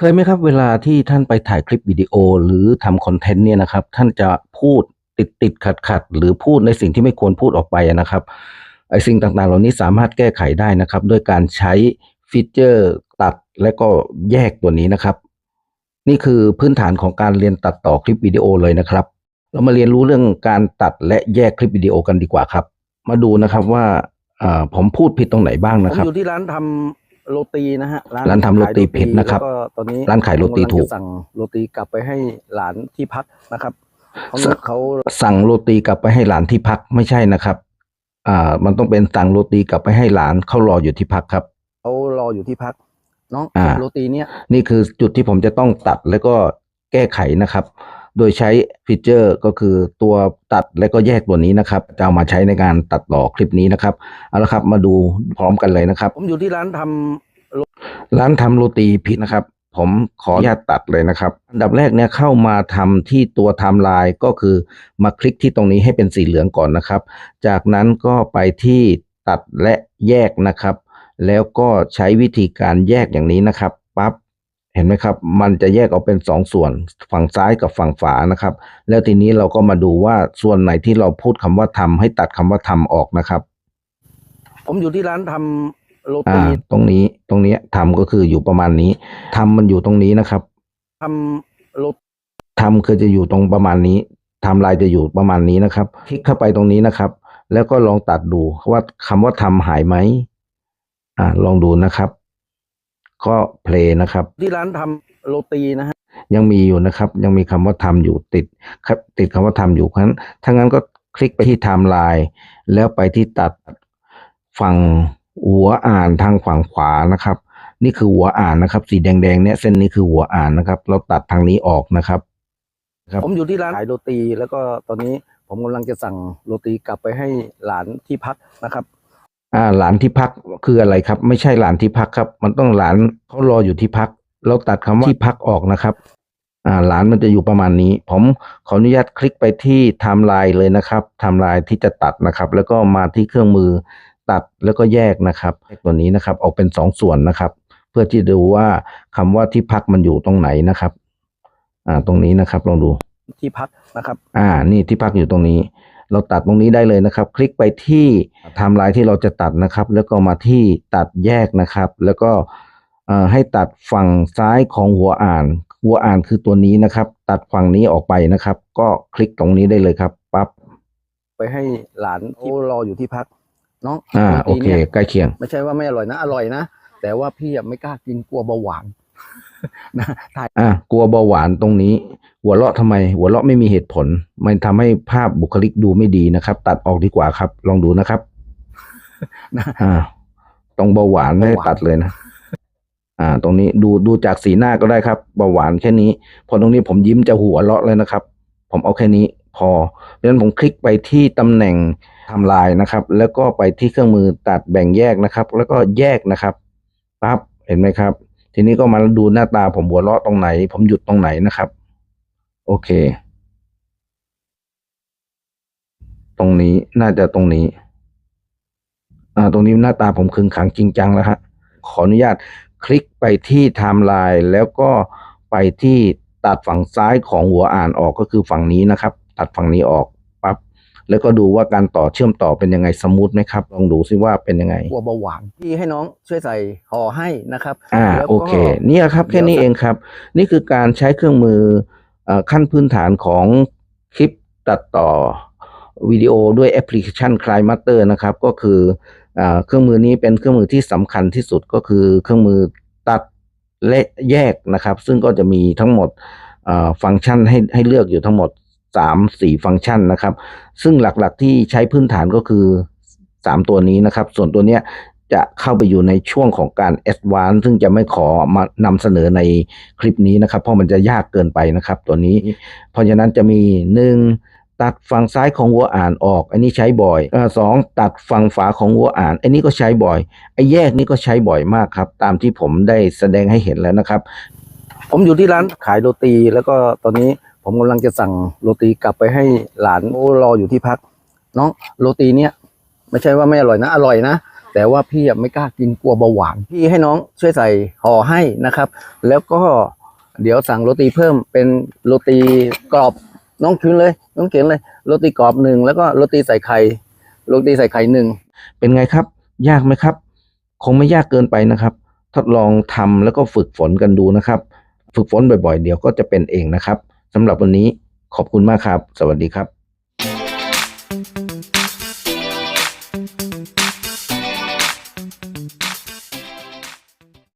เคยไหมครับเวลาที่ท่านไปถ่ายคลิปวิดีโอหรือทำคอนเทนต์เนี่ยนะครับ ท่านจะพูดติดติดขัดขัดหรือพูดในสิ่งที่ไม่ควรพูดออกไปนะครับไอ้สิ่งต่างๆ เหล่านี้สามารถแก้ไขได้นะครับ ด้วยการใช้ฟีเจอร์ตัดและก็แยกตัวนี้นะครับ นี่คือพื้นฐานของการเรียนตัดต่อคลิปวิดีโอเลยนะครับ เรามาเรียนรู้เรื่องการตัดและแยกคลิปวิดีโอกันดีกว่าครับ มาดูนะครับว่าผมพูดผิดตรงไหนบ้างนะครับอยู่ที่ร้านทำ โรตีนะฮะร้านทำโรตีผิดนะครับ แล้วก็ตอนนี้ร้านขายโรตีถูกผมำลังจะสั่งโรตีกลับไปให้หลานที่พักนะครับเขาสั่งเขาสั่งโรตีกลับไปให้หลานที่พักไม่ใช่นะครับ อ่า มันต้องเป็นสั่งโรตีกลับไปให้หลานเขารออยู่ที่พักครับ เขารออยู่ที่พักน้องอ่า โรตีเนี้ย นี่คือจุดที่ผมจะต้องตัดแล้วก็แก้ไขนะครับ โดยใช้ฟีเจอร์ก็คือตัวตัดและก็แยกตัวนี้นะครับ จะเอามาใช้ในการตัดต่อคลิปนี้นะครับ เอาละครับมาดูพร้อมกันเลยนะครับ ผมอยู่ที่ร้านทำร้านทำโรตีผิดนะครับ ผมขออนุญาตตัดเลยนะครับ อันดับแรกเนี่ยเข้ามาทำที่ตัวไทม์ไลน์ก็คือมาคลิกที่ตรงนี้ให้เป็นสีเหลืองก่อนนะครับ จากนั้นก็ไปที่ตัดและแยกนะครับ แล้วก็ใช้วิธีการแยกอย่างนี้นะครับปั๊บ เห็นไหมครับ มันจะแยกออกเป็นสองส่วนฝั่งซ้ายกับฝั่งขวานะครับ แล้วทีนี้เราก็มาดูว่าส่วนไหนที่เราพูดคำว่าทำให้ตัดคำว่าทำออกนะครับ ผมอยู่ที่ร้านทำโรอ่าตีตรงนี้ตรงเนี้ยทำก็คืออยู่ประมาณนี้ทำมันอยู่ตรงนี้นะครับทำโรทำคือจะอยู่ตรงประมาณนี้ไทำลายจะอยู่ประมาณนี้นะครับ คลิกเข้าไปตรงนี้นะครับ แล้วก็ลองตัดดูว่าคำว่าทำหายไหมอ่าลองดูนะครับ ก็เพลย์นะครับ ที่ร้านทำโรตีนะฮะยังมีอยู่นะครับ ยังมีคำว่าทำอยู่ติดครับติดคำว่าทำอยู่เพราะฉะนั้นถ้างั้นก็คลิกไปที่ไทม์ไลน์แล้วไปที่ตัดฝั่งหัวอ่านทางฝั่งขวานะครับ นี่คือหัวอ่านนะครับ สีแดงๆเนี่ยเส้นนี้คือหัวอ่านนะครับ เราตัดทางนี้ออกนะครับครับผมอยู่ที่ร้านขายโรตี แล้วก็ตอนนี้ผมกำลังจะสั่งโรตีกลับไปให้หลานที่พักนะครับ อ่าหลานที่พักคืออะไรครับ ไม่ใช่หลานที่พักครับ มันต้องหลานเขารออยู่ที่พัก เราตัดคำว่าที่พักออกนะครับ อ่าหลานมันจะอยู่ประมาณนี้ ผมขออนุญาตคลิกไปที่ไทม์ไลน์เลยนะครับไทม์ไลน์ที่จะตัดนะครับ แล้วก็มาที่เครื่องมือตัดแล้วก็แยกนะครับแยกตัวนี้นะครับออกเป็นสองส่วนนะครับ เพื่อที่จะดูว่าคำว่าที่พักมันอยู่ตรงไหนนะครับ อ่าตรงนี้นะครับลองดูที่พักนะครับ อ่า นี่ที่พักอยู่ตรงนี้ เราตัดตรงนี้ได้เลยนะครับ คลิกไปที่ไทม์ไลน์ที่เราจะตัดนะครับ แล้วก็มาที่ตัดแยกนะครับ แล้วก็เอ่อให้ตัดฝั่งซ้ายของหัวอ่าน หัวอ่านคือตัวนี้นะครับ ตัดฝั่งนี้ออกไปนะครับ ก็คลิกตรงนี้ได้เลยครับปั๊บไปให้หลานที่รออยู่ที่พักน้องอ่าโรโอตีเคนี่ยใกล้เคียง ไม่ใช่ว่าไม่อร่อยนะ อร่อยนะ แต่ว่าพี่อะไม่กล้ากินกลัวเบาหวาน นะถ่ายอะกลัวเบาหวานตรงนี้ หัวเราะทำไม หัวเราะไม่มีเหตุผล มันทำให้ภาพบุคลิกดูไม่ดีนะครับ ตัดออกดีกว่าครับ ลองดูนะครับนะอ่าตรงเบาหวานไม่ได้เบาหวานตัดเลยนะอ่า ตรงนี้ดูดูจากสีหน้าก็ได้ครับเบาหวานแค่นี้ พอตรงนี้ผมยิ้มจะหัวเราะเลยนะครับ ผมเอาแค่นี้พอเพราะฉะนั้นผมคลิกไปที่ตำแหน่งไทำลายนะครับ แล้วก็ไปที่เครื่องมือตัดแบ่งแยกนะครับ แล้วก็แยกนะครับปั๊บเห็นไหมครับ ทีนี้ก็มาดูหน้าตาผมหัวเราะตรงไหน ผมหยุดตรงไหนนะครับ โอเค ตรงนี้น่าจะตรงนี้ อ่า ตรงนี้หน้าตาผมขึงขังจริงจังแล้วฮะขออนุญาตคลิกไปที่ไทม์ไลน์แล้วก็ไปที่ตัดฝั่งซ้ายของหัวอ่านออกก็คือฝั่งนี้นะครับ ตัดฝั่งนี้ออก แล้วก็ดูว่าการต่อเชื่อมต่อเป็นยังไงสมูทไหมครับ ลองดูซิว่าเป็นยังไงกลัวเบาหวานพี่ให้น้องช่วยใส่ห่อให้นะครับอ่าแล้วก็โอเค เนี่ยครับแค่นี้เดี๋ยวเองครับ นี่คือการใช้เครื่องมือเออขั้นพื้นฐานของคลิปตัดต่อวิดีโอด้วยแอปพลิเคชัน c l i m a t e r นะครับ ก็คือเออเครื่องมือนี้เป็นเครื่องมือที่สำคัญที่สุดก็คือเครื่องมือตัดและแยกนะครับ ซึ่งก็จะมีทั้งหมดเอ่อฟังก์ชันให้ให้เลือกอยู่ทั้งหมด 3 4 ฟังก์ชันนะครับ ซึ่งหลักๆที่ใช้พื้นฐานก็คือ 3 ตัวนี้นะครับ ส่วนตัวเนี้ยจะเข้าไปอยู่ในช่วงของการ a d v a n c e ซึ่งจะไม่ขอมานำเสนอในคลิปนี้นะครับ เพราะมันจะยากเกินไปนะครับตัวนี้ เพราะฉะนั้นจะมีหนึ่งตัดฝั่งซ้ายของหัวอ่านออก อันนี้ใช้บ่อยสองตัดฝั่งฝาของหัวอ่าน อันนี้ก็ใช้บ่อยไอ้แยกนี่ก็ใช้บ่อยมากครับ ตามที่ผมได้แสดงให้เห็นแล้วนะครับ ผมอยู่ที่ร้านขายโรตี แล้วก็ตอนนี้ผมกำลังจะสั่งโรตีกลับไปให้หลานโอ้รออยู่ที่พักน้องโรตีเนี้ยไม่ใช่ว่าไม่อร่อยนะ อร่อยนะ แต่ว่าพี่ไม่กล้ากินกลัวเบาหวาน พี่ให้น้องช่วยใส่ห่อให้นะครับ แล้วก็เดี๋ยวสั่งโรตีเพิ่มเป็นโรตีกรอบน้องคินเลย น้องเขียนเลยโรตีกรอบหนึ่งแล้วก็โรตีใส่ไข่โรตีใส่ไข่หนึ่งเป็นไงครับ ยากไหมครับ คงไม่ยากเกินไปนะครับ ทดลองทำแล้วก็ฝึกฝนกันดูนะครับ ฝึกฝนบ่อยๆ เดี๋ยวก็จะเป็นเองนะครับสำหรับวันนี้ขอบคุณมากครับ สวัสดีครับ